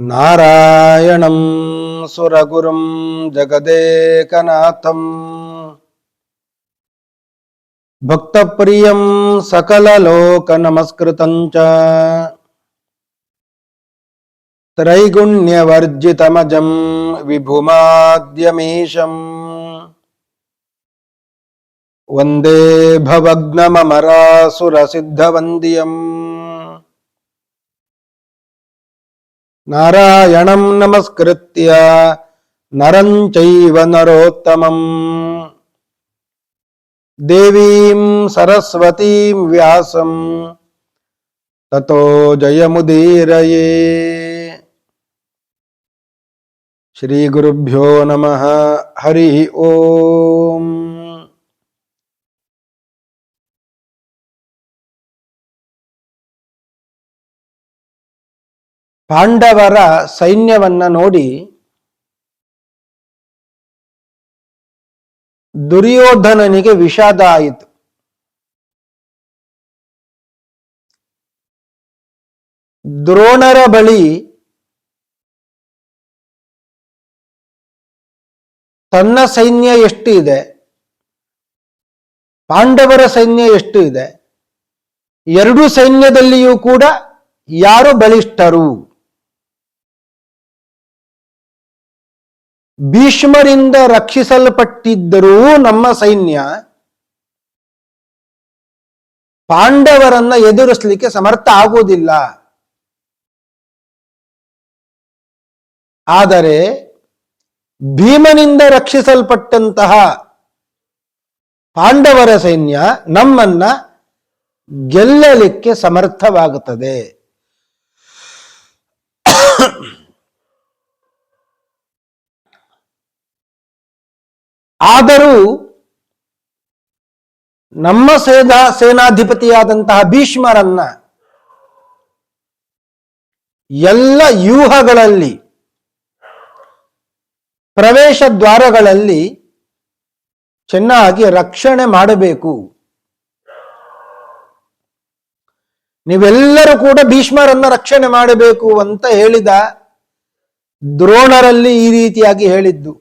नारायणं सुरगुरुं जगदेकनाथम्। भक्तप्रियं सकललोकनमस्कृतं च। त्रैगुण्यवर्जितमजं विभुमाद्यमीशम्। वन्दे भवग्नममरासुरसिद्धवन्द्यम् नारायणं नमस्कृत्य नरं चैव नरोत्तमम् देवीं सरस्वतीं व्यासं ततो जयमुदीरये। श्रीगुरुभ्यो नमः हरिः ओम् ಪಾಂಡವರ ಸೈನ್ಯವನ್ನ ನೋಡಿ ದುರ್ಯೋಧನನಿಗೆ ವಿಷಾದ ಆಯಿತು. ದ್ರೋಣರ ಬಳಿ ತನ್ನ ಸೈನ್ಯ ಎಷ್ಟು ಇದೆ? ಪಾಂಡವರ ಸೈನ್ಯ ಎಷ್ಟು ಇದೆ? ಎರಡು ಸೈನ್ಯದಲ್ಲಿಯೂ ಕೂಡ ಯಾರು ಬಲಿಷ್ಠರು? ಭೀಷ್ಮರಿಂದ ರಕ್ಷಿಸಲ್ಪಟ್ಟಿದ್ದರೂ ನಮ್ಮ ಸೈನ್ಯ ಪಾಂಡವರನ್ನ ಎದುರಿಸಲಿಕ್ಕೆ ಸಮರ್ಥ ಆಗುವುದಿಲ್ಲ. ಆದರೆ ಭೀಮನಿಂದ ರಕ್ಷಿಸಲ್ಪಟ್ಟಂತಹ ಪಾಂಡವರ ಸೈನ್ಯ ನಮ್ಮನ್ನ ಗೆಲ್ಲಲಿಕ್ಕೆ ಸಮರ್ಥವಾಗುತ್ತದೆ. ಆದರೂ ನಮ್ಮ ಸೇನಾ ಸೇನಾಧಿಪತಿಯಾದಂತಹ ಭೀಷ್ಮರನ್ನ ಎಲ್ಲ ವ್ಯೂಹಗಳಲ್ಲಿ, ಪ್ರವೇಶ ದ್ವಾರಗಳಲ್ಲಿ ಚೆನ್ನಾಗಿ ರಕ್ಷಣೆ ಮಾಡಬೇಕು. ನೀವೆಲ್ಲರೂ ಕೂಡ ಭೀಷ್ಮರನ್ನ ರಕ್ಷಣೆ ಮಾಡಬೇಕು ಅಂತ ಹೇಳಿದ ದ್ರೋಣರಲ್ಲಿ ಈ ರೀತಿಯಾಗಿ ಹೇಳಿದ್ದು.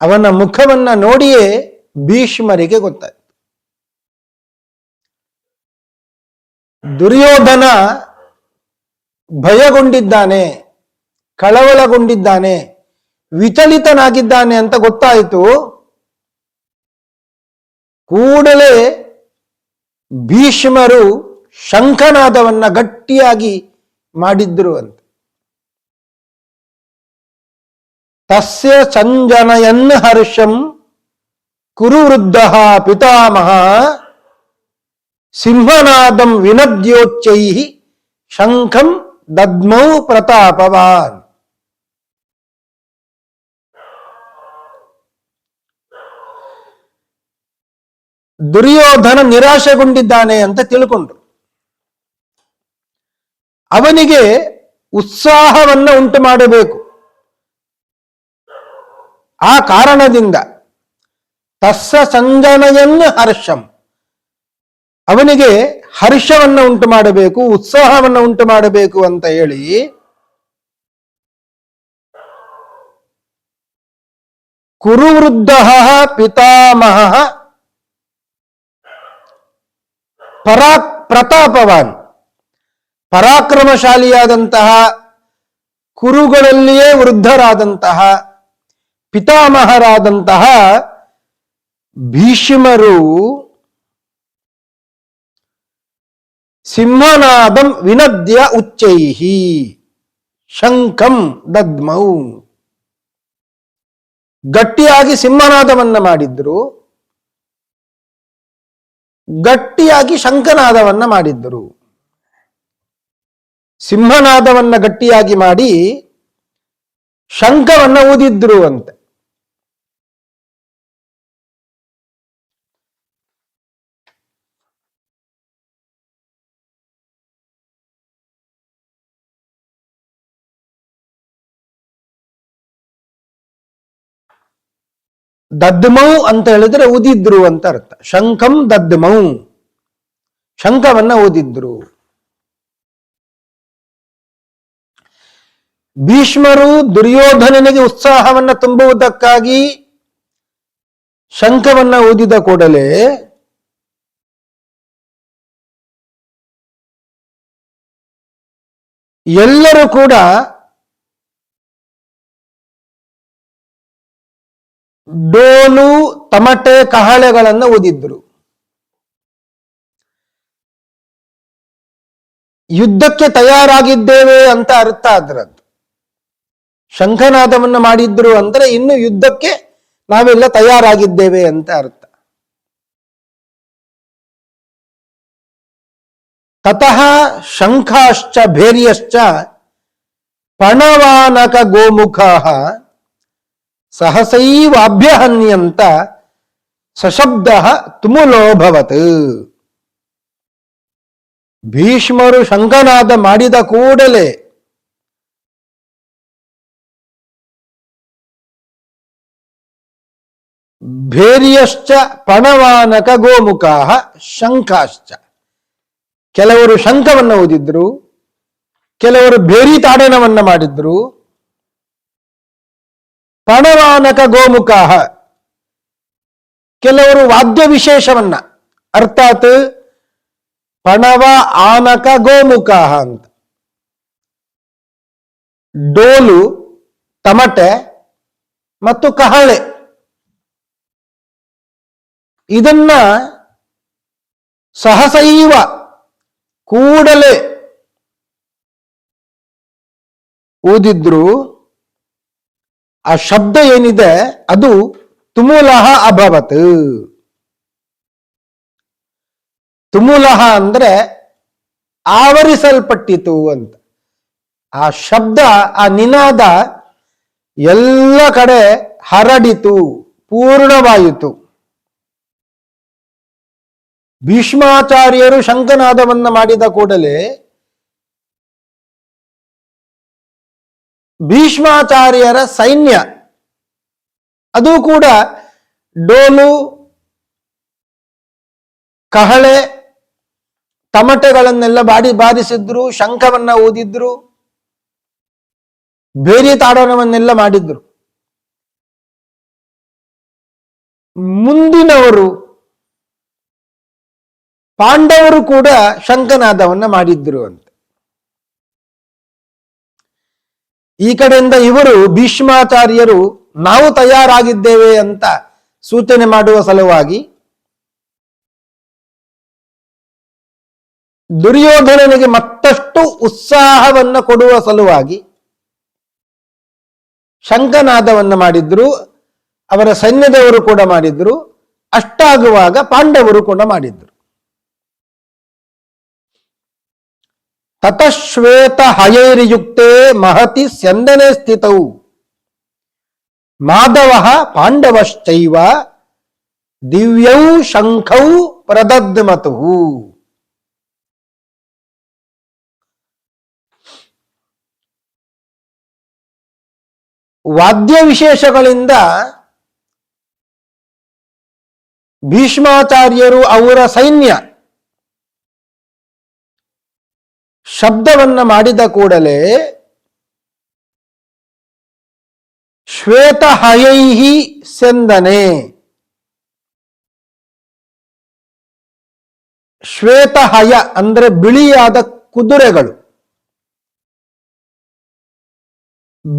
ಅವನ ಮುಖವನ್ನ ನೋಡಿಯೇ ಭೀಷ್ಮರಿಗೆ ಗೊತ್ತಾಯ್ತು. ದುರ್ಯೋಧನ ಭಯಗೊಂಡಿದ್ದಾನೆ, ಕಳವಳಗೊಂಡಿದ್ದಾನೆ, ವಿಚಲಿತನಾಗಿದ್ದಾನೆ ಅಂತ ಗೊತ್ತಾಯಿತು. ಕೂಡಲೇ ಭೀಷ್ಮರು ಶಂಖನಾದವನ್ನ ಗಟ್ಟಿಯಾಗಿ ಮಾಡಿದ್ರು ಅಂತ. ತಸ್ಯ ಸಂಜನಯನ್ ಹರ್ಷಂ ಕುರು ವೃದ್ಧ ಪಿತಾಮಹ ಸಿಂಹನಾದಂ ವಿನದ್ಯೋಚ್ಚೈ ಶಂಖಂ ದದ್ಮೌ ಪ್ರತಾಪವಾನ್. ದುರ್ಯೋಧನ ನಿರಾಶೆಗೊಂಡಿದ್ದಾನೆ ಅಂತ ತಿಳ್ಕೊಂಡ್ರು. ಅವನಿಗೆ ಉತ್ಸಾಹವನ್ನು ಉಂಟು ಮಾಡಬೇಕು. ಆ ಕಾರಣದಿಂದ ತಸ್ಸ ಸಂಜನಯನ್ ಹರ್ಷಂ. ಅವನಿಗೆ ಹರ್ಷವನ್ನು ಉಂಟು ಮಾಡಬೇಕು, ಉತ್ಸಾಹವನ್ನು ಉಂಟು ಮಾಡಬೇಕು ಅಂತ ಹೇಳಿ ಕುರುವೃದ್ಧ ಪಿತಾಮಹ ಪರಾ ಪ್ರತಾಪವಾನ್. ಪರಾಕ್ರಮಶಾಲಿಯಾದಂತಹ ಕುರುಗಳಲ್ಲಿಯೇ ವೃದ್ಧರಾದಂತಹ ಪಿತಾಮಹರಾದಂತಹ ಭೀಷ್ಮರು ಸಿಂಹನಾದಂ ವಿನದ್ಯ ಉಚ್ಚೈಹಿ, ಶಂಖಂ ದದ್ಮೌ ಗಟ್ಟಿಯಾಗಿ ಸಿಂಹನಾದವನ್ನ ಮಾಡಿದ್ರು. ಗಟ್ಟಿಯಾಗಿ ಶಂಖನಾದವನ್ನ ಮಾಡಿದ್ರು. ಸಿಂಹನಾದವನ್ನ ಗಟ್ಟಿಯಾಗಿ ಮಾಡಿ ಶಂಖವನ್ನ ಊದಿದ್ರು ಅಂತೆ. ದದ್ಮೌ ಅಂತ ಹೇಳಿದ್ರೆ ಊದಿದ್ರು ಅಂತ ಅರ್ಥ. ಶಂಖಂ ದದ್ಮೌ. ಶಂಖವನ್ನ ಊದಿದ್ರು ಭೀಷ್ಮರು ದುರ್ಯೋಧನನಿಗೆ ಉತ್ಸಾಹವನ್ನ ತುಂಬುವುದಕ್ಕಾಗಿ ಶಂಖವನ್ನ ಊದಿದ ಕೂಡಲೇ ಎಲ್ಲರೂ ಕೂಡ ಡೋಲು, ತಮಟೆ, ಕಹಳೆಗಳನ್ನು ಊದಿದ್ರು ಯುದ್ಧಕ್ಕೆ ತಯಾರಾಗಿದ್ದೇವೆ ಅಂತ ಅರ್ಥ ಅದರದ್ದು ಶಂಖನಾದವನ್ನು ಮಾಡಿದ್ರು ಅಂದ್ರೆ ಇನ್ನು ಯುದ್ಧಕ್ಕೆ ನಾವೆಲ್ಲ ತಯಾರಾಗಿದ್ದೇವೆ ಅಂತ ಅರ್ಥ. ತತಃ ಶಂಖಾಶ್ಚ ಭೇರ್ಯಶ್ಚ ಪಣವಾನಕ ಗೋಮುಖ ಸಹಸೈವಾಭ್ಯಹನ್ಯಂತ ಸಶಬ್ದ ತುಮುಲೋಭವತ್. ಭೀಷ್ಮರು ಶಂಖನಾದ ಮಾಡಿದ ಕೂಡಲೇ ಭೇರಿಯಶ್ಚ ಪಣವಾನಕ ಗೋಮುಖಾ ಶಂಕಾಶ್ಚ ಕೆಲವರು ಶಂಖವನ್ನು ಓದಿದ್ರು ಕೆಲವರು ಭೇರಿ ತಾಡನವನ್ನು ಮಾಡಿದ್ರು ಪಣವಾನಕ ಗೋಮುಖ ಕೆಲವರು ವಾದ್ಯ ವಿಶೇಷವನ್ನ. ಅರ್ಥಾತ್ ಪಣವ ಆನಕ ಗೋಮುಖ ಅಂತ. ಡೋಲು, ತಮಟೆ ಮತ್ತು ಕಹಳೆ. ಇದನ್ನ ಸಹಸೈವ ಕೂಡಲೇ ಓದಿದ್ರು ಆ ಶಬ್ದ ಏನಿದೆ, ಅದು ತುಮೂಲಹ ಅಭವತ್. ತುಮೂಲಹ ಅಂದ್ರೆ ಆವರಿಸಲ್ಪಟ್ಟಿತು ಅಂತ. ಆ ಶಬ್ದ, ಆ ನಿನಾದ ಎಲ್ಲ ಕಡೆ ಹರಡಿತು, ಪೂರ್ಣವಾಯಿತು. ಭೀಷ್ಮಾಚಾರ್ಯರು ಶಂಕನಾದವನ್ನ ಮಾಡಿದ ಕೂಡಲೇ ಭೀಷ್ಮಾಚಾರ್ಯರ ಸೈನ್ಯ. ಅದು ಕೂಡ ಡೋಲು, ಕಹಳೆ, ತಮಟೆಗಳನ್ನೆಲ್ಲ ಬಾಡಿ ಬಾರಿಸಿದ್ರು ಶಂಖವನ್ನ ಊದಿದ್ರು ಬೇರೆ ತಾಡನವನ್ನೆಲ್ಲ ಮಾಡಿದ್ರು. ಮುಂದಿನವರು, ಪಾಂಡವರು ಕೂಡ ಶಂಖನಾದವನ್ನ ಮಾಡಿದ್ರು ಅಂತ. ಈ ಕಡೆಯಿಂದ ಇವರು ಭೀಷ್ಮಾಚಾರ್ಯರು ನಾವು ತಯಾರಾಗಿದ್ದೇವೆ ಅಂತ ಸೂಚನೆ ಮಾಡುವ ಸಲುವಾಗಿ ದುರ್ಯೋಧನನಿಗೆ ಮತ್ತಷ್ಟು ಉತ್ಸಾಹವನ್ನ ಕೊಡುವ ಸಲುವಾಗಿ ಶಂಖನಾದವನ್ನ ಮಾಡಿದ್ರು, ಅವರ ಸೈನ್ಯದವರು ಕೂಡ ಮಾಡಿದ್ರು, ಅಷ್ಟಾಗುವಾಗ ಪಾಂಡವರು ಕೂಡ ಮಾಡಿದ್ರು. ತತಶ್ವೇತ ಹಯೈರಿಯುಕ್ತೆ ಮಹತಿ ಸ್ಯಂದನೆ ಸ್ಥಿತೌ. ಮಾಧವ ಪಾಂಡವಶ್ಚೈವ ದಿವ್ಯೌ ಶಂಖೌ ಪ್ರದದ್ಮತು ವಾದ್ಯ ವಿಶೇಷಗಳಿಂದ ಭೀಷ್ಮಾಚಾರ್ಯರು ಅವರ ಸೈನ್ಯ ಶಬ್ದವನ್ನ ಮಾಡಿದ ಕೂಡಲೇ ಶ್ವೇತ ಶ್ವೇತಹಯೈಹಿ ಸೆಂದನೆ ಶ್ವೇತಹಯ ಅಂದ್ರೆ ಬಿಳಿಯಾದ ಕುದುರೆಗಳು.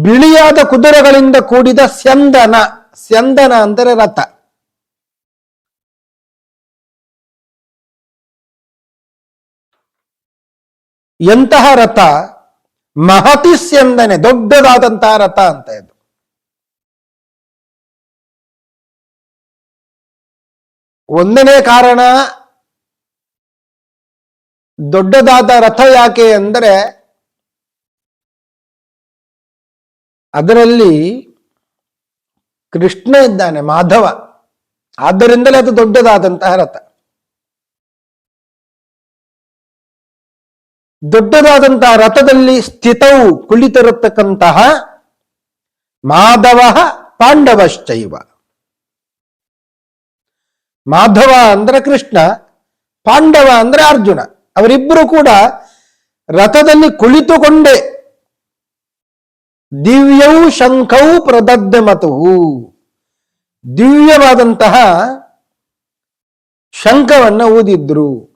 ಬಿಳಿಯಾದ ಕುದುರೆಗಳಿಂದ ಕೂಡಿದ ಸ್ಯಂದನ. ಸ್ಯಂದನ ಅಂದರೆ ರಥ. ಎಂತಹ ರಥ? ಮಹತಿಸ್ ಎಂದನೆ ದೊಡ್ಡದಾದಂತಹ ರಥ ಅಂತ ಇದು. ಒಂದನೇ ಕಾರಣ, ದೊಡ್ಡದಾದ ರಥ ಯಾಕೆ ಅಂದರೆ, ಅದರಲ್ಲಿ ಕೃಷ್ಣ ಇದ್ದಾನೆ, ಮಾಧವ. ಆದ್ದರಿಂದಲೇ ಅದು ದೊಡ್ಡದಾದಂತಹ ರಥ. ದೊಡ್ಡದಾದಂತಹ ರಥದಲ್ಲಿ ಸ್ಥಿತವು ಕುಳಿತಿರತಕ್ಕಂತಹ ಮಾಧವ ಪಾಂಡವಶ್ಚೈವ. ಮಾಧವ ಅಂದ್ರೆ ಕೃಷ್ಣ, ಪಾಂಡವ ಅಂದ್ರೆ ಅರ್ಜುನ. ಅವರಿಬ್ಬರು ಕೂಡ ರಥದಲ್ಲಿ ಕುಳಿತುಕೊಂಡೇ. ದಿವ್ಯೌ ಶಂಖೌ ಪ್ರದದ್ಯಮತು ದಿವ್ಯವಾದಂತಹ ಶಂಖವನ್ನು ಊದಿದ್ರು.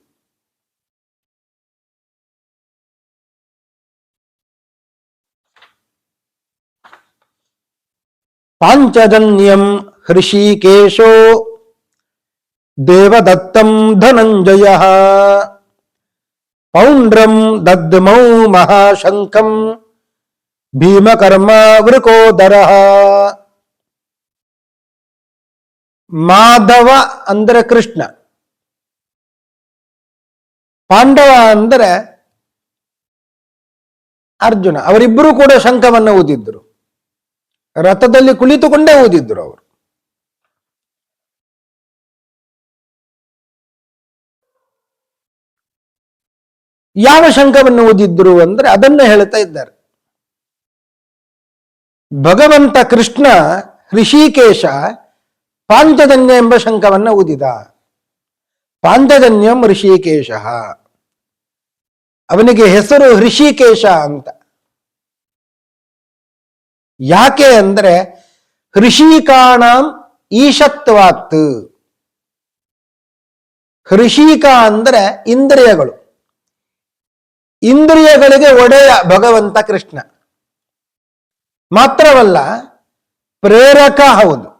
ಪಾಂಚಜನ್ಯಂ ಹೃಷಿಕೇಶೋ. ದೇವದತ್ತಂ ಧನಂಜಯ. ಪೌಂಡ್ರಂ ದದ್ಮೌ ಮಹಾಶಂಕಂ ಭೀಮಕರ್ಮ ವೃಕೋದರ. ಮಾಧವ ಅಂದರೆ ಕೃಷ್ಣ. ಪಾಂಡವ ಅಂದರೆ ಅರ್ಜುನ. ಅವರಿಬ್ಬರೂ ಕೂಡ ಶಂಖವನ್ನು ಊದಿದ್ರು ರಥದಲ್ಲಿ ಕುಳಿತುಕೊಂಡೇ ಊದಿದ್ರು ಅವರು. ಯಾವ ಶಂಖವನ್ನು ಊದಿದ್ರು ಅಂದ್ರೆ ಅದನ್ನ ಹೇಳ್ತಾ ಇದ್ದಾರೆ. ಭಗವಂತ ಕೃಷ್ಣ ಋಷಿಕೇಶ ಪಾಂಚಜನ್ಯ ಎಂಬ ಶಂಕವನ್ನ ಓದಿದ. ಪಾಂಚಜನ್ಯಂ ಋಷಿಕೇಶ ಅವನಿಗೆ ಹೆಸರು ಋಷಿಕೇಶ ಅಂತ. ಯಾಕೆ ಅಂದ್ರೆ ಹೃಷಿಕಾಣಂ ಈಶತ್ವಾತ್. ಹೃಷಿಕ ಅಂದ್ರೆ ಇಂದ್ರಿಯಗಳು. ಇಂದ್ರಿಯಗಳಿಗೆ ಒಡೆಯ ಭಗವಂತ ಕೃಷ್ಣ. ಮಾತ್ರವಲ್ಲ, ಪ್ರೇರಕ ಹೌದು.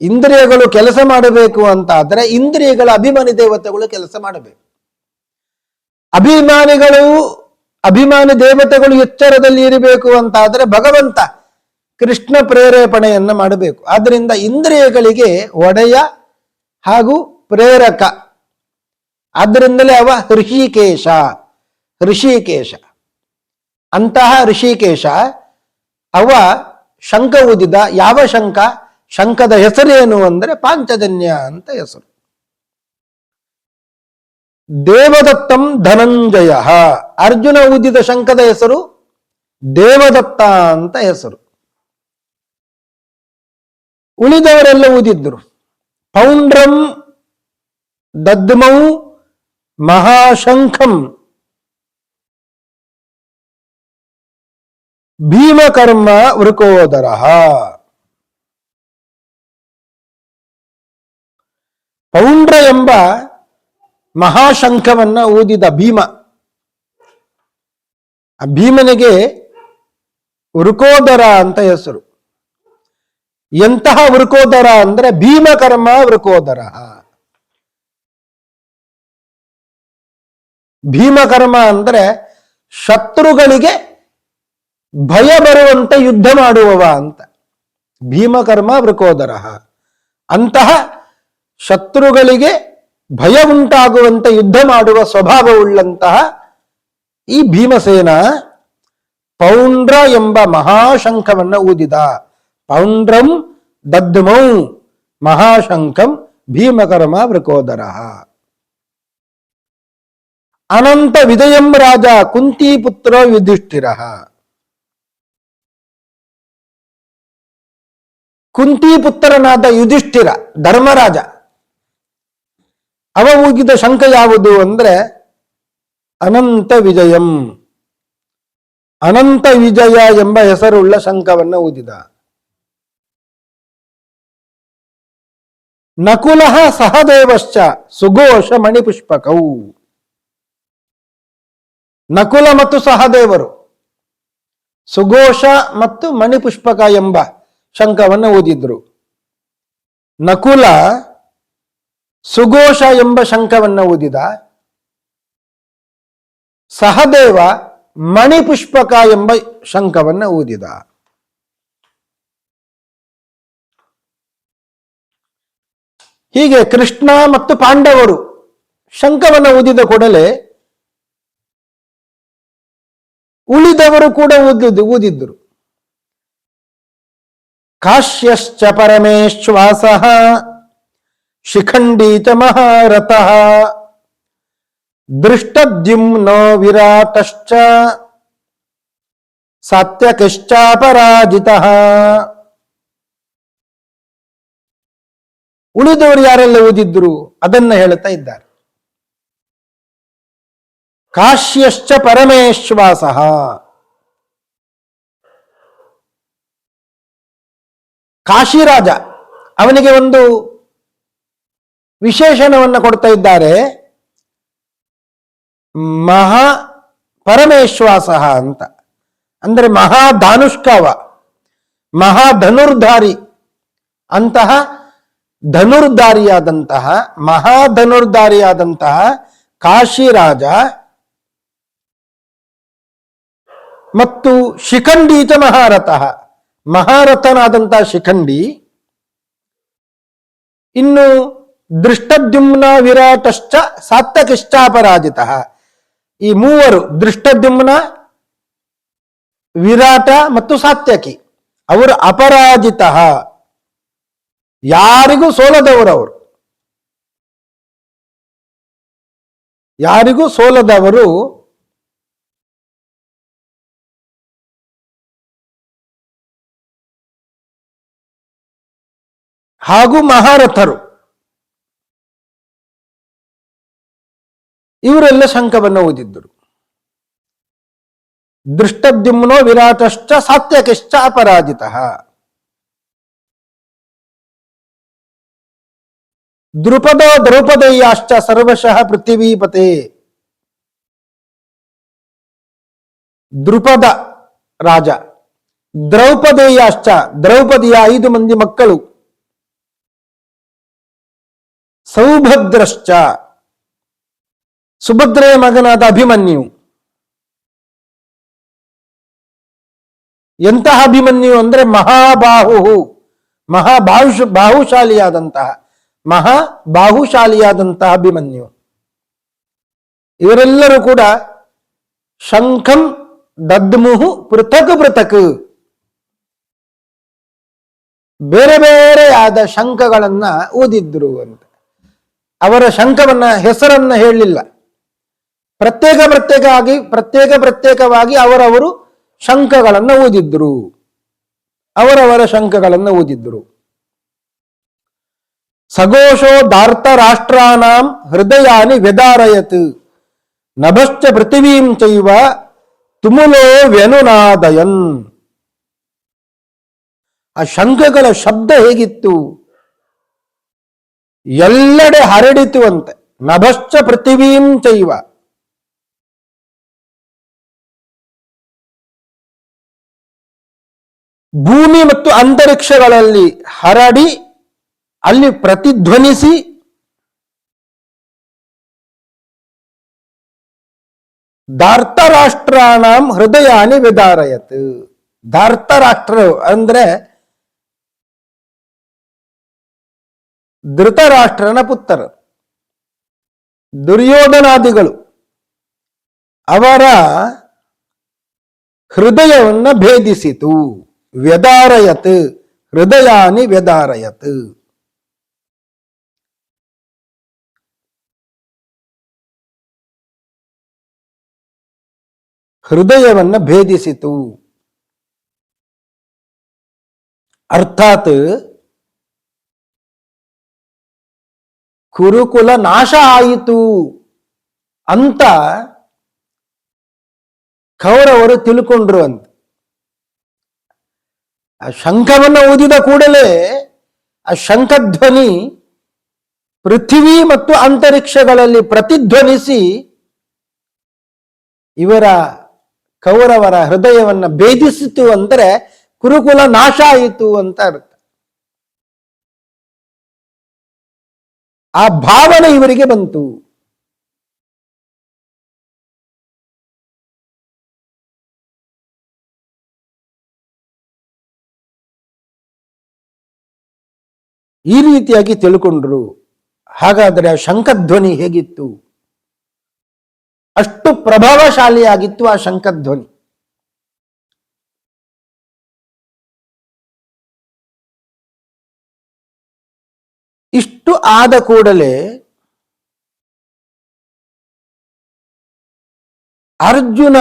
ಇಂದ್ರಿಯಗಳು ಕೆಲಸ ಮಾಡಬೇಕು ಅಂತ ಆದ್ರೆ ಇಂದ್ರಿಯಗಳ ಅಭಿಮಾನಿ ದೇವತೆಗಳು ಕೆಲಸ ಮಾಡಬೇಕು. ಅಭಿಮಾನಿಗಳು ಅಭಿಮಾನಿ ದೇವತೆಗಳು ಎಚ್ಚರದಲ್ಲಿ ಇರಬೇಕು ಅಂತ ಆದ್ರೆ ಭಗವಂತ ಕೃಷ್ಣ ಪ್ರೇರೇಪಣೆಯನ್ನ ಮಾಡಬೇಕು. ಆದ್ದರಿಂದ ಇಂದ್ರಿಯಗಳಿಗೆ ಒಡೆಯ ಹಾಗೂ ಪ್ರೇರಕ. ಆದ್ದರಿಂದಲೇ ಅವ ಋಷಿಕೇಶ ಋಷಿಕೇಶ ಅಂತಹ ಋಷಿಕೇಶ ಅವ ಶಂಕ ಊದಿದ. ಯಾವ ಶಂಕ ಶಂಕದ ಹೆಸರೇನು ಅಂದರೆ ಪಾಂಚಜನ್ಯ ಅಂತ ಹೆಸರು. ದೇವದತ್ತಂ ಧನಂಜಯ. ಅರ್ಜುನ ಊದಿದ ಶಂಖದ ಹೆಸರು ದೇವದತ್ತ ಅಂತ ಹೆಸರು. ಉಳಿದವರೆಲ್ಲ ಊದಿದ್ರು ಪೌಂಡ್ರಂ ದದ್ಮೌ ಮಹಾಶಂಖಂ. ಭೀಮಕರ್ಮ ವೃಕೋದರ. ಪೌಂಡ್ರ ಎಂಬ ಮಹಾಶಂಖವನ್ನ ಊದಿದ ಭೀಮ. ಆ ಭೀಮನಿಗೆ ವೃಕೋದರ ಅಂತ ಹೆಸರು. ಎಂತಹ ವೃಕೋದರ ಅಂದ್ರೆ ಭೀಮಕರ್ಮ ವೃಕೋದರ. ಭೀಮಕರ್ಮ ಅಂದ್ರೆ ಶತ್ರುಗಳಿಗೆ ಭಯ ಬರುವಂತೆ ಯುದ್ಧ ಮಾಡುವವ ಅಂತ. ಭೀಮಕರ್ಮ ವೃಕೋದರ. ಅಂತಹ ಶತ್ರುಗಳಿಗೆ ಭಯ ಉಂಟಾಗುವಂತೆ ಯುದ್ಧ ಮಾಡುವ ಸ್ವಭಾವವುಳ್ಳಂತಹ ಈ ಭೀಮಸೇನ ಪೌಂಡ್ರ ಎಂಬ ಮಹಾಶಂಖವನ್ನು ಊದಿದ. ಪೌಂಡ್ರಂ ದದ್ಮೌ ಮಹಾಶಂಖಂ ಭೀಮಕರ್ಮ ವೃಕೋದರ. ಅನಂತ ವಿಜಯಂ ರಾಜ ಕುಂತಿಪುತ್ರ ಯುಧಿಷ್ಠಿರ. ಕುಂತಿಪುತ್ರನಾದ ಯುಧಿಷ್ಠಿರ ಧರ್ಮರಾಜ ಅವ ಶಂಕ ಯಾವುದು ಅಂದ್ರೆ ಅನಂತ ವಿಜಯಂ. ಅನಂತ ವಿಜಯ ಎಂಬ ಹೆಸರುಳ್ಳ ಶಂಖವನ್ನು ಊದಿದ. ನಕುಲ ಸಹದೇವಶ್ಚ ಸುಘೋಷ ಮಣಿಪುಷ್ಪಕೌ. ನಕುಲ ಮತ್ತು ಸಹದೇವರು, ಸುಘೋಷ ಮತ್ತು ಮಣಿಪುಷ್ಪಕ ಎಂಬ ಶಂಕವನ್ನು ಓದಿದ್ರು ನಕುಲ ಸುಘೋಷ ಎಂಬ ಶಂಖವನ್ನ ಊದಿದ. ಸಹದೇವ ಮಣಿಪುಷ್ಪಕ ಎಂಬ ಶಂಖವನ್ನ ಊದಿದ. ಹೀಗೆ ಕೃಷ್ಣ ಮತ್ತು ಪಾಂಡವರು ಶಂಖವನ್ನು ಊದಿದ ಕೂಡಲೇ ಉಳಿದವರು ಕೂಡ ಊದಿದ್ದು ಊದಿದ್ರು ಕಾಶ್ಯಶ್ಚ ಪರಮೇಶ್ವಾಸ. ಶಿಖಂಡಿ ಮಹಾರಥಃ. ಮಹಾರಥ ದೃಷ್ಟದ್ಯುಮ್ನೋ ವಿರಾಟಶ್ಚ ಸಾತ್ಯಕಿಶ್ಚಾಪರಾಜಿತ. ಉಳಿದವರು ಯಾರೆಲ್ಲ ಓದಿದ್ರು? ಅದನ್ನ ಹೇಳ್ತಾ ಇದ್ದಾರೆ. ಕಾಶ್ಯಶ್ಚ ಪರಮೇಶ್ವಾಸ. ಕಾಶಿರಾಜ, ಅವನಿಗೆ ಒಂದು ವಿಶೇಷಣವನ್ನು ಕೊಡ್ತಾ ಇದ್ದಾರೆ. ಮಹಾ ಪರಮೇಶ್ವಾಸ ಅಂತ. ಅಂದರೆ ಮಹಾಧಾನುಷ್ಕವ, ಮಹಾಧನುರ್ಧಾರಿ. ಅಂತಹ ಧನುರ್ಧಾರಿಯಾದಂತಹ, ಮಹಾಧನುರ್ಧಾರಿಯಾದಂತಹ ಕಾಶಿರಾಜ ಮತ್ತು ಶಿಖಂಡೀಚ ಮಹಾರಥ. ಮಹಾರಥನಾದಂತಹ ಶಿಖಂಡಿ. ಇನ್ನು ದೃಷ್ಟದ್ಯುಮ್ನ ವಿರಾಟಶ್ಚ ಸಾತ್ತಕಿಷ್ಟಾಪರಾಜಿತ ಈ ಮೂವರು ದೃಷ್ಟದ್ಯುಮ್ನ, ವಿರಾಟ ಮತ್ತು ಸಾತ್ಯಕಿ, ಅವರು ಅಪರಾಜಿತ. ಯಾರಿಗೂ ಸೋಲದವರು ಅವರು. ಯಾರಿಗೂ ಸೋಲದವರು ಹಾಗೂ ಮಹಾರಥರು. ಇವರೆಲ್ಲ ಶಂಕವನ್ನು ಓದಿದ್ದರು ದೃಷ್ಟದ್ಯುಮ್ನೋ ವಿರಾಟಶ್ಚ ಸಾತ್ಯಕಿಶ್ಚ ಅಪರಾಜಿತ. ದೃಪದೋ ದ್ರೌಪದೇಯಾಶ್ಚ ಸರ್ವಶಃ ಪೃಥ್ವೀಪತೆ. ದೃಪದ ರಾಜ, ದ್ರೌಪದೇಯಾಶ್ಚ, ದ್ರೌಪದಿಯ ಐದು ಮಂದಿ ಮಕ್ಕಳು. ಸೌಭದ್ರಶ್ಚ ಸುಭದ್ರೆಯ ಮಗನಾದ ಅಭಿಮನ್ಯು ಎಂತಹ ಅಭಿಮನ್ಯು ಅಂದ್ರೆ ಮಹಾಬಾಹು ಮಹಾಬಾಹು ಬಾಹುಶಾಲಿಯಾದಂತಹ ಮಹಾ ಬಾಹುಶಾಲಿಯಾದಂತಹ ಅಭಿಮನ್ಯು ಇವರೆಲ್ಲರೂ ಕೂಡ ಶಂಖಂ ದದ್ಮುಹು ಪೃಥಕ್ ಪೃಥಕ್. ಬೇರೆ ಬೇರೆಯಾದ ಶಂಖಗಳನ್ನ ಊದಿದ್ರು ಅಂತ. ಅವರ ಶಂಖವನ್ನ ಹೆಸರನ್ನ ಹೇಳಲಿಲ್ಲ. ಪ್ರತ್ಯೇಕ ಪ್ರತ್ಯೇಕ ಆಗಿ ಪ್ರತ್ಯೇಕ ಪ್ರತ್ಯೇಕವಾಗಿ ಅವರವರು ಶಂಕಗಳನ್ನು ಊದಿದ್ರು. ಅವರವರ ಶಂಕಗಳನ್ನು ಊದಿದ್ರು. ಸಗೋಷೋ ದಾರ್ಥ ರಾಷ್ಟ್ರಾನಾಂ ಹೃದಯಾನಿ ವ್ಯದಾರಯತ್ ನಭಶ್ಚ ಪೃಥಿವೀಂ ಚೈವ ತುಮುಲೋ ವ್ಯನುನಾದಯನ್. ಆ ಶಂಖಗಳ ಶಬ್ದ ಹೇಗಿತ್ತು? ಎಲ್ಲೆಡೆ ಹರಡಿತು ಅಂತೆ. ನಭಶ್ಚ ಪೃಥಿವೀಂ ಚೈವ. ಭೂಮಿ ಮತ್ತು ಅಂತರಿಕ್ಷಗಳಲ್ಲಿ ಹರಡಿ ಅಲ್ಲಿ ಪ್ರತಿಧ್ವನಿಸಿ ಧಾರ್ತರಾಷ್ಟ್ರಾಣಂ ಹೃದಯಾನಿ ವಿದಾರಯತ್. ಧಾರ್ತರಾಷ್ಟ್ರ ಅಂದ್ರೆ ಧೃತರಾಷ್ಟ್ರನ ಪುತ್ರ. ದುರ್ಯೋಧನಾದಿಗಳು. ಅವರ ಹೃದಯವನ್ನ ಭೇದಿಸಿತು. ವ್ಯದಾರಯತ್ ಹೃದಯಾನಿ ವ್ಯದಾರಯತ್ ಹೃದಯವನ್ನು ಭೇದಿಸಿತು. ಅರ್ಥಾತ್ ಕುರುಕುಲ ನಾಶ ಆಯಿತು ಅಂತ ಕೌರವರು ತಿಳ್ಕೊಂಡ್ರು ಅಂತ. ಆ ಶಂಖವನ್ನು ಊದಿದ ಕೂಡಲೇ ಆ ಶಂಖಧ್ವನಿ ಪೃಥ್ವಿ ಮತ್ತು ಅಂತರಿಕ್ಷಗಳಲ್ಲಿ ಪ್ರತಿಧ್ವನಿಸಿ ಇವರ ಕೌರವರ ಹೃದಯವನ್ನು ಭೇದಿಸಿತು ಅಂದರೆ ಕುರುಕುಲ ನಾಶ ಆಯಿತು ಅಂತ ಅರ್ಥ. ಆ ಭಾವನೆ ಇವರಿಗೆ ಬಂತು. ಈ ರೀತಿಯಾಗಿ ತಿಳ್ಕೊಂಡ್ರು. ಹಾಗಾದರೆ ಆ ಶಂಖಧ್ವನಿ ಹೇಗಿತ್ತು? ಅಷ್ಟು ಪ್ರಭಾವಶಾಲಿಯಾಗಿತ್ತು ಆ ಶಂಖಧ್ವನಿ ಇಷ್ಟು ಆದ ಕೂಡಲೇ ಅರ್ಜುನ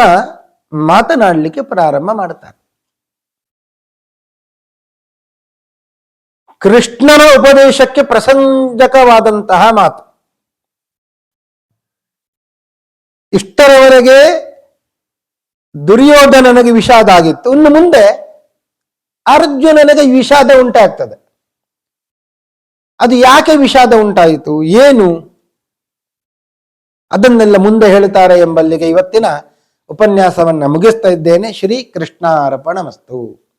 ಮಾತನಾಡಲಿಕ್ಕೆ ಪ್ರಾರಂಭ ಮಾಡ್ತಾನೆ ಕೃಷ್ಣನ ಉಪದೇಶಕ್ಕೆ ಪ್ರಸಂಜಕವಾದಂತಹ ಮಾತು. ಇಷ್ಟರವರೆಗೆ ದುರ್ಯೋಧನನಿಗೆ ವಿಷಾದ ಆಗಿತ್ತು ಇನ್ನು ಮುಂದೆ ಅರ್ಜುನನಿಗೆ ವಿಷಾದ ಉಂಟಾಗ್ತದೆ. ಅದು ಯಾಕೆ ವಿಷಾದ ಉಂಟಾಯಿತು? ಏನು? ಅದನ್ನೆಲ್ಲ ಮುಂದೆ ಹೇಳ್ತಾರೆ ಎಂಬಲ್ಲಿಗೆ ಇವತ್ತಿನ ಉಪನ್ಯಾಸವನ್ನು ಮುಗಿಸ್ತಾ ಇದ್ದೇನೆ. ಶ್ರೀ ಕೃಷ್ಣಾರ್ಪಣ ಮಸ್ತು